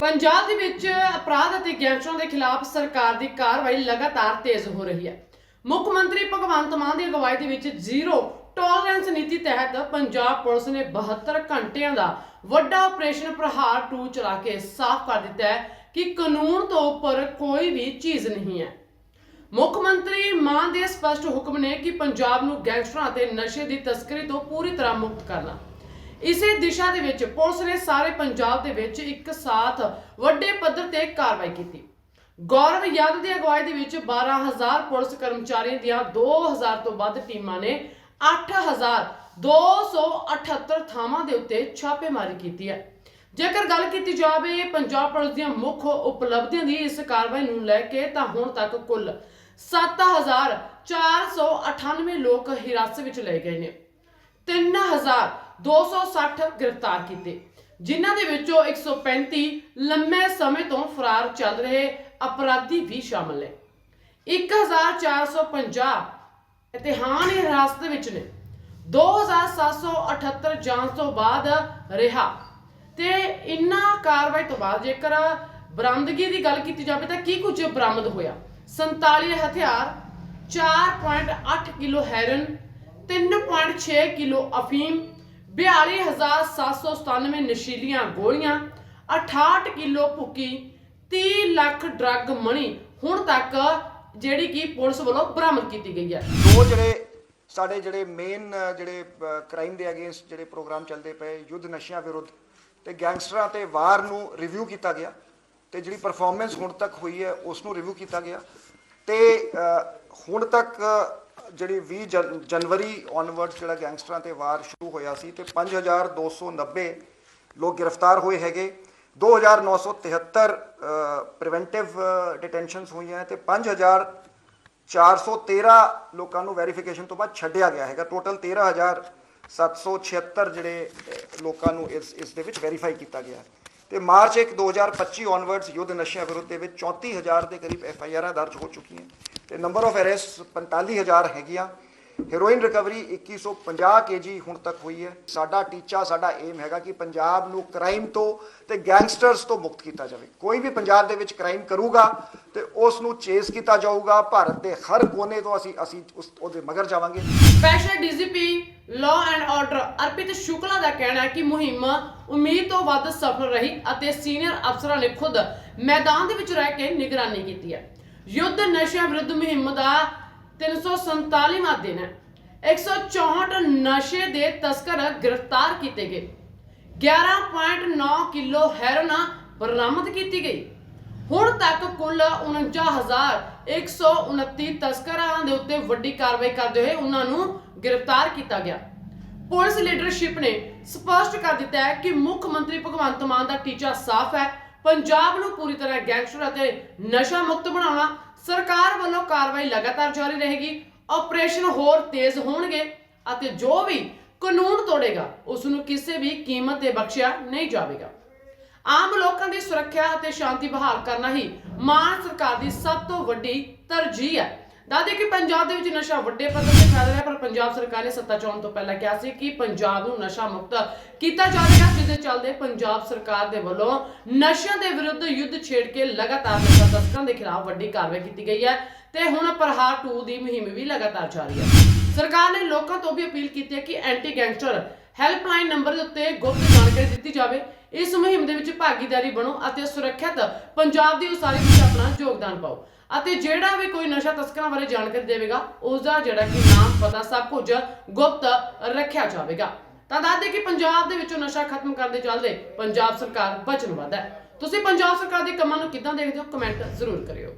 ਪੰਜਾਬ ਦੇ ਵਿੱਚ ਅਪਰਾਧ ਅਤੇ ਗੈਂਗਸਟਰਾਂ ਦੇ ਖਿਲਾਫ ਸਰਕਾਰ ਦੀ ਕਾਰਵਾਈ ਲਗਾਤਾਰ ਤੇਜ਼ ਹੋ ਰਹੀ ਹੈ। ਮੁੱਖ ਮੰਤਰੀ ਭਗਵੰਤ ਮਾਨ ਦੀ ਅਗਵਾਈ ਦੇ ਵਿੱਚ ਜ਼ੀਰੋ ਟੋਲਰੈਂਸ ਨੀਤੀ ਤਹਿਤ ਪੰਜਾਬ ਪੁਲਿਸ ਨੇ 72 ਘੰਟਿਆਂ ਦਾ ਵੱਡਾ ਆਪਰੇਸ਼ਨ ਪ੍ਰਹਾਰ 2 ਚਲਾ ਕੇ ਸਾਫ਼ ਕਰ ਦਿੱਤਾ ਹੈ ਕਿ ਕਾਨੂੰਨ ਤੋਂ ਉੱਪਰ ਕੋਈ ਵੀ ਚੀਜ਼ ਨਹੀਂ ਹੈ। ਮੁੱਖ ਮੰਤਰੀ ਮਾਨ ਦੇ ਸਪਸ਼ਟ ਹੁਕਮ ਨੇ ਕਿ ਪੰਜਾਬ ਨੂੰ ਗੈਂਗਸਟਰਾਂ ਅਤੇ ਨਸ਼ੇ ਦੀ ਤਸਕਰੀ ਤੋਂ ਪੂਰੀ ਤਰ੍ਹਾਂ ਮੁਕਤ ਕਰਨਾ। ਇਸੇ ਦਿਸ਼ਾ ਦੇ ਵਿੱਚ ਪੁਲਿਸ ਨੇ ਸਾਰੇ ਪੰਜਾਬ ਦੇ ਵਿੱਚ ਇੱਕ ਸਾਥ ਵੱਡੇ ਪੱਧਰ ਤੇ ਕਾਰਵਾਈ ਕੀਤੀ। ਗੌਰਵ ਯਾਦਵ ਦੀ ਅਗਵਾਈ ਦੇ ਵਿੱਚ 12000 ਪੁਲਿਸ ਕਰਮਚਾਰੀਆਂ ਦੀਆਂ 2000 ਤੋਂ ਵੱਧ ਟੀਮਾਂ ਨੇ 8278 ਥਾਵਾਂ ਦੇ ਉੱਤੇ ਛਾਪੇਮਾਰੀ ਕੀਤੀ ਹੈ। ਜੇਕਰ ਗੱਲ ਕੀਤੀ ਜਾਵੇ, ਪੰਜਾਬ ਪੁਲਿਸ ਦੀਆਂ ਮੁੱਖ ਉਪਲਬਧੀਆਂ ਦੀ ਇਸ ਕਾਰਵਾਈ ਨੂੰ ਲੈ ਕੇ ਤਾਂ ਹੁਣ ਤੱਕ ਕੁੱਲ 7498 ਲੋਕ ਹਿਰਾਸਤ ਵਿੱਚ ਲਏ ਗਏ ਨੇ। 3260 ਗ੍ਰਿਫਤਾਰ ਕੀਤੇ, ਜਿਨ੍ਹਾਂ ਦੇ ਵਿੱਚੋਂ 135 ਲੰਮੇ ਸਮੇਂ ਤੋਂ ਫਰਾਰ ਚੱਲ ਰਹੇ ਅਪਰਾਧੀ ਵੀ ਸ਼ਾਮਲ ਨੇ। 1450 ਇਤਿਹਾਨ ਹਿਰਾਸਤ ਵਿੱਚ ਨੇ। 2778 ਜਾਂਚ ਤੋਂ ਬਾਅਦ ਰਿਹਾ। ਤੇ ਇਨ੍ਹਾਂ ਕਾਰਵਾਈ ਤੋਂ ਬਾਅਦ ਜੇਕਰ ਬਰਾਮਦਗੀ ਦੀ ਗੱਲ ਕੀਤੀ ਜਾਵੇ ਤਾਂ ਕੀ ਕੁਝ ਬਰਾਮਦ ਹੋਇਆ? 47 ਹਥਿਆਰ 4.8 ਕਿਲੋ ਹੈਰਨ 3.6 ਕਿਲੋ ਅਫੀਮ 42797 ਨਸ਼ੀਲੀਆਂ ਗੋਲੀਆਂ 68 ਕਿਲੋ ਭੁੱਕੀ 30 ਲੱਖ ਡਰੱਗ ਮਣੀ ਹੁਣ ਤੱਕ ਜਿਹੜੀ ਕਿ ਪੁਲਿਸ ਵੱਲੋਂ ਬਰਾਮਦ ਕੀਤੀ ਗਈ ਹੈ। ਦੋ ਜਿਹੜੇ ਸਾਡੇ ਜਿਹੜੇ ਮੇਨ ਜਿਹੜੇ ਕ੍ਰਾਈਮ ਦੇ ਅਗੇਂਸਟ ਜਿਹੜੇ ਪ੍ਰੋਗਰਾਮ ਚੱਲਦੇ ਪਏ, ਯੁੱਧ ਨਸ਼ਿਆਂ ਵਿਰੁੱਧ ਤੇ ਗੈਂਗਸਟਰਾਂ ਤੇ ਵਾਰ ਨੂੰ ਰਿਵਿਊ ਕੀਤਾ ਗਿਆ ਤੇ ਜਿਹੜੀ ਪਰਫਾਰਮੈਂਸ ਹੁਣ ਤੱਕ ਹੋਈ ਹੈ, ਉਸ ਨੂੰ ਰਿਵਿਊ ਕੀਤਾ ਗਿਆ ਤੇ ਹੁਣ ਤੱਕ ਜਿਹੜੀ 20 ਜਨ- ਜਨਵਰੀ ਔਨਵਰਡ ਜਿਹੜਾ ਗੈਂਗਸਟਰਾਂ ਤੇ ਵਾਰ ਸ਼ੁਰੂ ਹੋਇਆ ਸੀ ਤੇ 5290 ਲੋਕ ਗ੍ਰਿਫਤਾਰ ਹੋਏ ਹੈਗੇ। 2973 ਪ੍ਰੀਵੈਂਟਿਵ ਡਿਟੈਂਸ਼ਨਸ ਹੋਈਆਂ ਤੇ 5000 413 ਲੋਕਾਂ ਨੂੰ ਵੈਰੀਫਿਕੇਸ਼ਨ ਤੋਂ ਬਾਅਦ ਛੱਡਿਆ ਗਿਆ ਹੈਗਾ। ਟੋਟਲ 13776 ਜਿਹੜੇ ਲੋਕਾਂ ਨੂੰ ਇਸ ਇਸ ਦੇ ਵਿੱਚ ਵੈਰੀਫਾਈ ਕੀਤਾ ਗਿਆ। ਹੈ। ਤੇ ਮਾਰਚ 1 2025 ਔਨਵਰਡਸ ਯੁੱਧ ਨਸ਼ਿਆਂ ਵਿਰੁੱਧ ਦੇ ਵਿੱਚ 34000 ਦੇ ਕਰੀਬ ਐਫ ਆਈ ਆਰਾਂ ਦਰਜ ਹੋ ਚੁੱਕੀਆਂ। ਤੇ ਨੰਬਰ ਆਫ ਅਰੈਸਟ 45000 ਹੈਗੀਆਂ। ਹੈਰੋਇਨ ਰਿਕਵਰੀ 2150 ਕੇਜੀ ਹੁਣ ਤੱਕ ਹੋਈ ਹੈ। ਸਾਡਾ ਟੀਚਾ, ਸਾਡਾ ਏਮ ਹੈਗਾ ਕਿ ਪੰਜਾਬ ਨੂੰ ਕ੍ਰਾਈਮ ਤੋਂ ਤੇ ਗੈਂਗਸਟਰਸ ਤੋਂ ਮੁਕਤ ਕੀਤਾ ਜਾਵੇ। ਕੋਈ ਵੀ ਪੰਜਾਬ ਦੇ ਵਿੱਚ ਕ੍ਰਾਈਮ ਕਰੂਗਾ ਤੇ ਉਸ ਨੂੰ ਚੇਸ ਕੀਤਾ ਜਾਊਗਾ, ਭਾਰਤ ਦੇ ਹਰ ਕੋਨੇ ਤੋਂ ਅਸੀਂ ਅਸੀਂ ਉਸ, ਉਹਦੇ ਮਗਰ ਜਾਵਾਂਗੇ। Special DGP law and order Arpit Shukla ਦਾ ਕਹਿਣਾ ਹੈ ਕਿ ਮੁਹਿੰਮ ਉਮੀਦ ਤੋਂ ਵੱਧ ਸਫਲ ਰਹੀ ਅਤੇ ਸੀਨੀਅਰ ਅਫਸਰਾਂ ਨੇ ਖੁਦ ਮੈਦਾਨ ਦੇ ਵਿੱਚ ਰਹਿ ਕੇ ਨਿਗਰਾਨੀ ਕੀਤੀ ਹੈ। ਯੁੱਧ ਨਸ਼ਿਆਂ ਵਿਰੁੱਧ ਮੁਹਿੰਮ ਦਾ 347ਵਾਂ ਦਿਨ ਹੈ। 164 ਨਸ਼ੇ ਦੇ ਤਸਕਰ ਗ੍ਰਿਫਤਾਰ ਕੀਤੇ ਗਏ। 11.9 ਕਿਲੋ ਹੈਰੋਨ ਬਰਾਮਦ ਕੀਤੀ ਗਈ। ਹੁਣ ਤੱਕ ਕੁੱਲ 49129 ਤਸਕਰਾਂ ਦੇ ਉੱਤੇ ਵੱਡੀ ਕਾਰਵਾਈ ਕਰਦੇ ਹੋਏ ਉਹਨਾਂ ਨੂੰ ਗ੍ਰਿਫਤਾਰ ਕੀਤਾ ਗਿਆ। ਪੁਲਿਸ ਲੀਡਰਸ਼ਿਪ ਨੇ ਸਪਸ਼ਟ ਕਰ ਦਿੱਤਾ ਹੈ ਕਿ ਮੁੱਖ ਮੰਤਰੀ ਭਗਵੰਤ ਮਾਨ ਦਾ ਟੀਚਾ ਸਾਫ਼ ਹੈ। ਪੰਜਾਬ ਨੂੰ ਪੂਰੀ ਤਰ੍ਹਾਂ ਗੈਂਗਸਟਰ ਅਤੇ ਨਸ਼ਾ ਮੁਕਤ ਬਣਾਉਣਾ, ਸਰਕਾਰ ਵੱਲੋਂ ਕਾਰਵਾਈ ਲਗਾਤਾਰ ਜਾਰੀ ਰਹੇਗੀ ਆਪਰੇਸ਼ਨ ਹੋਰ ਤੇਜ਼ ਹੋਣਗੇ ਅਤੇ ਜੋ ਵੀ ਕਾਨੂੰਨ ਤੋੜੇਗਾ ਉਸ ਨੂੰ ਕਿਸੇ ਵੀ ਕੀਮਤ ਤੇ ਬਖਸ਼ਿਆ ਨਹੀਂ ਜਾਵੇਗਾ। ਆਮ ਲੋਕਾਂ ਦੀ ਸੁਰੱਖਿਆ ਅਤੇ ਸ਼ਾਂਤੀ ਬਹਾਲ ਕਰਨਾ ਹੀ ਮਾਨ ਸਰਕਾਰ ਦੀ ਸਭ ਤੋਂ ਵੱਡੀ ਤਰਜੀਹ ਹੈ। ਦਾਦੇ ਕਿ ਪੰਜਾਬ ਦੇ ਵਿੱਚ ਨਸ਼ਾ ਵੱਡੇ ਪੱਧਰ ਤੇ ਫੈਲ ਰਿਹਾ, ਪਰ ਪੰਜਾਬ ਸਰਕਾਰ ਨੇ ਸੱਤਾ ਚੋਣ ਤੋਂ ਪਹਿਲਾਂ ਕਿਹਾ ਸੀ ਕਿ ਪੰਜਾਬ ਨੂੰ ਨਸ਼ਾ ਮੁਕਤ ਕੀਤਾ ਜਾਵੇਗਾ ਜਿਸ ਦੇ ਚੱਲਦੇ ਪੰਜਾਬ ਸਰਕਾਰ ਦੇ ਵੱਲੋਂ ਨਸ਼ਿਆਂ ਦੇ ਵਿਰੁੱਧ ਯੁੱਧ ਛੇੜ ਕੇ ਲਗਾਤਾਰ ਨਸ਼ਾ ਤਸਕਰਾਂ ਦੇ ਖਿਲਾਫ ਵੱਡੀ ਕਾਰਵਾਈ ਕੀਤੀ ਗਈ ਹੈ ਤੇ ਹੁਣ ਪ੍ਰਹਾਰ 2 ਦੀ ਮੁਹਿੰਮ ਵੀ ਲਗਾਤਾਰ ਜਾਰੀ ਹੈ। ਸਰਕਾਰ ਨੇ ਲੋਕਾਂ ਤੋਂ ਵੀ ਅਪੀਲ ਕੀਤੀ ਹੈ ਕਿ ਐਂਟੀ ਗੈਂਗਸਟਰ ਹੈਲਪਲਾਈਨ ਨੰਬਰ ਦੇ ਉੱਤੇ ਗੁਪਤ ਜਾਣਕਾਰੀ ਦਿੱਤੀ ਜਾਵੇ। ਇਸ ਮੁਹਿੰਮ ਦੇ ਵਿੱਚ ਭਾਗੀਦਾਰੀ ਬਣੋ ਅਤੇ ਸੁਰੱਖਿਅਤ ਪੰਜਾਬ ਦੀ ਉਸਾਰੀ ਵਿੱਚ ਆਪਣਾ ਯੋਗਦਾਨ ਪਾਓ। ਅਤੇ ਜਿਹੜਾ ਵੀ ਕੋਈ ਨਸ਼ਾ ਤਸਕਰਾਂ ਬਾਰੇ ਜਾਣਕਾਰੀ ਦੇਵੇਗਾ ਉਸ ਦਾ ਜਿਹੜਾ ਕਿ ਨਾਮ, ਪਤਾ ਸਭ ਕੁਝ ਗੁਪਤ ਰੱਖਿਆ ਜਾਵੇਗਾ। ਤਾਂ ਦੱਸਦੇ ਕਿ ਪੰਜਾਬ ਦੇ ਵਿੱਚੋਂ ਨਸ਼ਾ ਖਤਮ ਕਰਨ ਦੇ ਚੱਲਦੇ ਪੰਜਾਬ ਸਰਕਾਰ ਵਚਨਬੱਧ ਹੈ। ਤੁਸੀਂ ਪੰਜਾਬ ਸਰਕਾਰ ਦੇ ਕੰਮਾਂ ਨੂੰ ਕਿੱਦਾਂ ਦੇਖਦੇ ਹੋ? ਕਮੈਂਟ ਜ਼ਰੂਰ ਕਰਿਓ।